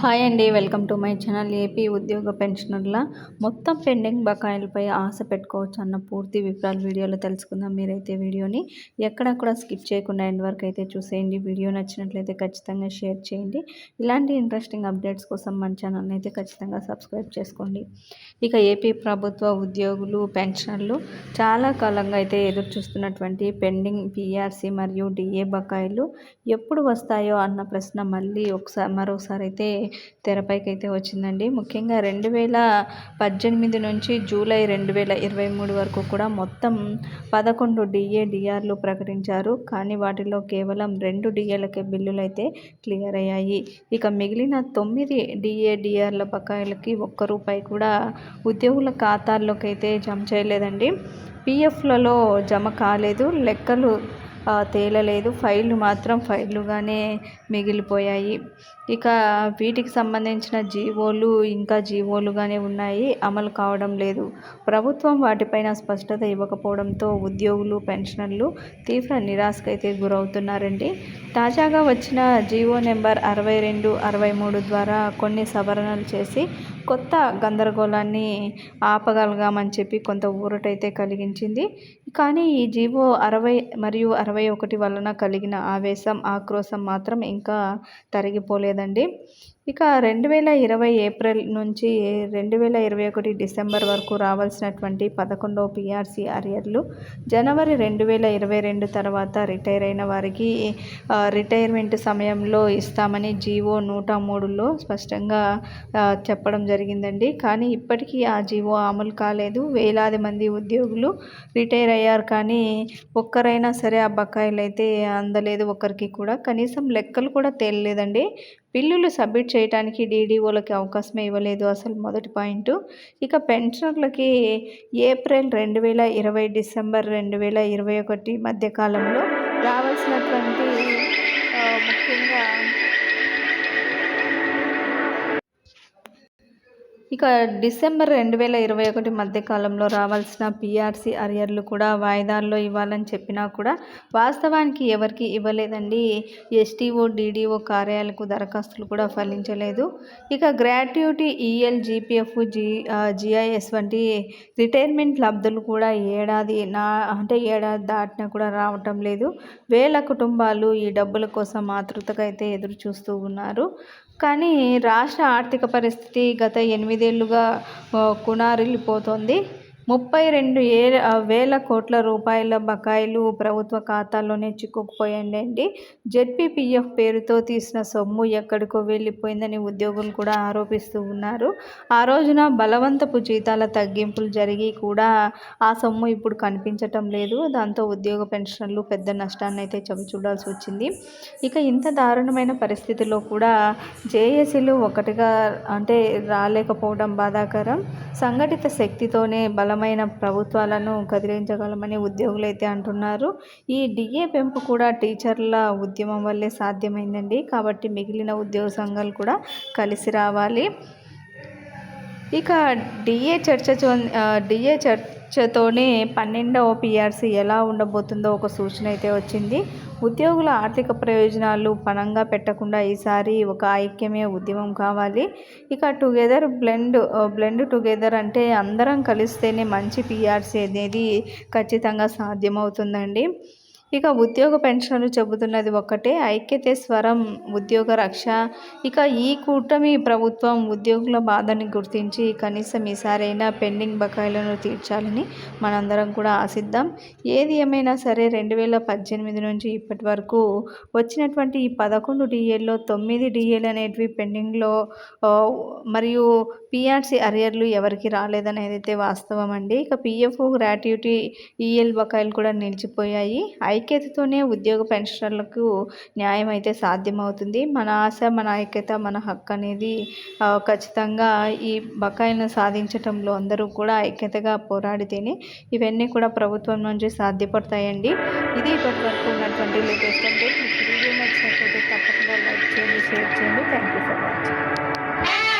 Hi అండి welcome to my channel AP ఉద్యోగ పెన్షనర్ల. మొత్తం పెండింగ్ బకాయిలపై ఆశ పెట్టుకోవచ్చు అన్న పూర్తి వివరాలు వీడియోలో తెలుసుకుందాం. మీరైతే వీడియోని ఎక్కడ కూడా స్కిప్ చేయకుండా ఎండ్ వరకు అయితే చూసేయండి. వీడియో నచ్చినట్లయితే ఖచ్చితంగా షేర్ చేయండి. ఇలాంటి ఇంట్రెస్టింగ్ అప్డేట్స్ కోసం మన ఛానల్ని అయితే ఖచ్చితంగా సబ్స్క్రైబ్ చేసుకోండి. ఇక ఏపీ ప్రభుత్వ ఉద్యోగులు పెన్షనర్లు చాలా కాలంగా అయితే ఎదురు చూస్తున్నటువంటి పెండింగ్ పీఆర్సీ మరియు డిఏ బకాయిలు ఎప్పుడు వస్తాయో అన్న ప్రశ్న మళ్ళీ ఒకసారి మరోసారి అయితే తెరపైకి అయితే వచ్చిందండి. ముఖ్యంగా రెండు వేల పద్దెనిమిది నుంచి జూలై రెండు వేల ఇరవై మూడు వరకు కూడా మొత్తం పదకొండు డిఏ డిఆర్లు ప్రకటించారు. కానీ వాటిలో కేవలం రెండు డిఏలకే బిల్లులు అయితే క్లియర్ అయ్యాయి. ఇక మిగిలిన తొమ్మిది డిఏ డిఆర్ల బకాయిలకి ఒక్క రూపాయి కూడా ఉద్యోగుల ఖాతాల్లోకి అయితే జమ చేయలేదండి. పిఎఫ్లలో జమ కాలేదు. లెక్కలు తేలలేదు. ఫైళ్ళు మాత్రం ఫైళ్ళుగానే మిగిలిపోయాయి. ఇక వీటికి సంబంధించిన జీవోలు ఇంకా జీవోలుగానే ఉన్నాయి. అమలు కావడం లేదు. ప్రభుత్వం వాటిపైన స్పష్టత ఇవ్వకపోవడంతో ఉద్యోగులు పెన్షనర్లు తీవ్ర నిరాశకైతే గురవుతున్నారండి. తాజాగా వచ్చిన జీవో నెంబర్ అరవై రెండు అరవై మూడు ద్వారా కొన్ని సవరణలు చేసి కొత్త గందరగోళాన్ని ఆపగలగామని చెప్పి కొంత ఊరటైతే కలిగించింది. కానీ ఈ జీవో అరవై మరియు అరవై ఒకటి వలన కలిగిన ఆవేశం ఆక్రోశం మాత్రం ఇంకా తరిగిపోలేదండి. ఇక రెండు వేల ఇరవై ఏప్రిల్ నుంచి రెండు వేల ఇరవై ఒకటి డిసెంబర్ వరకు రావాల్సినటువంటి పదకొండవ పిఆర్సీ అరియర్లు జనవరి రెండు వేల ఇరవై రెండు తర్వాత రిటైర్ అయిన వారికి రిటైర్మెంట్ సమయంలో ఇస్తామని జీవో నూట మూడులో స్పష్టంగా చెప్పడం జరిగిందండి. కానీ ఇప్పటికీ ఆ జీవో అమలు కాలేదు. వేలాది మంది ఉద్యోగులు రిటైర్ అయ్యారు కానీ ఒక్కరైనా సరే ఆ బకాయిలు అయితే అందలేదు ఒకరికి కూడా. కనీసం లెక్కలు కూడా తేలలేదండి. బిల్లులు సబ్మిట్ చేయడానికి డీడీఓలకి అవకాశమే ఇవ్వలేదు అసలు మొదటి పాయింట్. ఇక పెన్షనర్లకి ఏప్రిల్ రెండు వేల ఇరవై డిసెంబర్ రెండు వేల ఇరవై ఒకటి మధ్యకాలంలో రావాల్సినటువంటి ముఖ్యంగా ఇక డిసెంబర్ రెండు వేల ఇరవై ఒకటి మధ్యకాలంలో రావాల్సిన పీఆర్సీ అరియర్లు కూడా వాయిదాల్లో ఇవ్వాలని చెప్పినా కూడా వాస్తవానికి ఎవరికి ఇవ్వలేదండి. ఎస్టీఓ డీడీఓ కార్యాలకు దరఖాస్తులు కూడా ఫలించలేదు. ఇక gratuity EL GPF G GIS వంటి రిటైర్మెంట్ లబ్ధులు కూడా ఏడాది నా అంటే ఏడాది దాటినా కూడా రావటం లేదు. వేల కుటుంబాలు ఈ డబ్బుల కోసం ఆతృతగా అయితే ఎదురు చూస్తూ ఉన్నారు. కానీ రాష్ట్ర ఆర్థిక పరిస్థితి గత ఎనిమిదేళ్ళుగా కునారిల్లిపోతోంది. ముప్పై రెండు ఏ వేల కోట్ల రూపాయల బకాయిలు ప్రభుత్వ ఖాతాల్లోనే చిక్కుకుపోయండి జెడ్పీపీఎఫ్ పేరుతో తీసిన సొమ్ము ఎక్కడికో వెళ్ళిపోయిందని ఉద్యోగులు కూడా ఆరోపిస్తూ ఉన్నారు. ఆ రోజున బలవంతపు జీతాల తగ్గింపులు జరిగి కూడా ఆ సొమ్ము ఇప్పుడు కనిపించటం లేదు. దాంతో ఉద్యోగ పెన్షన్లు పెద్ద నష్టాన్ని అయితే చవి చూడాల్సి వచ్చింది. ఇక ఇంత దారుణమైన పరిస్థితిలో కూడా జేఏసీలు ఒకటిగా అంటే రాలేకపోవడం బాధాకరం. సంఘటిత శక్తితోనే బలం బలమైన ప్రభుత్వాలను కదిలించగలమని ఉద్యోగులైతే అంటున్నారు. ఈ డిఏ పెంపు కూడా టీచర్ల ఉద్యమం వల్లే సాధ్యమైందండి. కాబట్టి మిగిలిన ఉద్యోగ సంఘాలు కూడా కలిసి రావాలి. ఇక డిఏ చర్చ డిఏ చర్చతోనే పన్నెండవ పిఆర్సీ ఎలా ఉండబోతుందో ఒక సూచన అయితే వచ్చింది. ఉద్యోగుల ఆర్థిక ప్రయోజనాలు పణంగా పెట్టకుండా ఈసారి ఒక ఐక్యమే ఉద్యమం కావాలి. ఇక టుగెదర్ బ్లెండ్ బ్లెండ్ టుగెదర్ అంటే అందరం కలిస్తేనే మంచి పిఆర్సీ అనేది ఖచ్చితంగా సాధ్యమవుతుందండి. ఇక ఉద్యోగ పెన్షన్లు చెబుతున్నది ఒక్కటే. ఐక్యతే స్వరం ఉద్యోగ రక్ష. ఇక ఈ కూటమి ప్రభుత్వం ఉద్యోగుల బాధని గుర్తించి కనీసం ఈసారైనా పెండింగ్ బకాయిలను తీర్చాలని మనందరం కూడా ఆశిద్దాం. ఏది ఏమైనా సరే రెండు వేల పద్దెనిమిది నుంచి ఇప్పటి వరకు వచ్చినటువంటి ఈ పదకొండు డిఏల్లో తొమ్మిది డిఏలు అనేటివి పెండింగ్లో మరియు పిఆర్సీ అరియర్లు ఎవరికి రాలేదనేది అయితే వాస్తవం అండి ఇక పిఎఫ్ గ్రాట్యుటీ ఈఎల్ బకాయిలు కూడా నిలిచిపోయాయి. ఐ ఐక్యతతోనే ఉద్యోగ పెన్షనర్లకు న్యాయం అయితే సాధ్యమవుతుంది. మన ఆశ మన ఐక్యత మన హక్కు అనేది ఖచ్చితంగా ఈ బకాయిలను సాధించటంలో అందరూ కూడా ఐక్యతగా పోరాడితేనే ఇవన్నీ కూడా ప్రభుత్వం నుంచి సాధ్యపడతాయండి. ఇది ఇప్పటి వరకు ఉన్నటువంటి లేటెస్ట్ అంటే మీకు వీడియో నచ్చినట్లయితే తప్పకుండా లైక్ చేయండి షేర్ చేయండి. Thank you for watching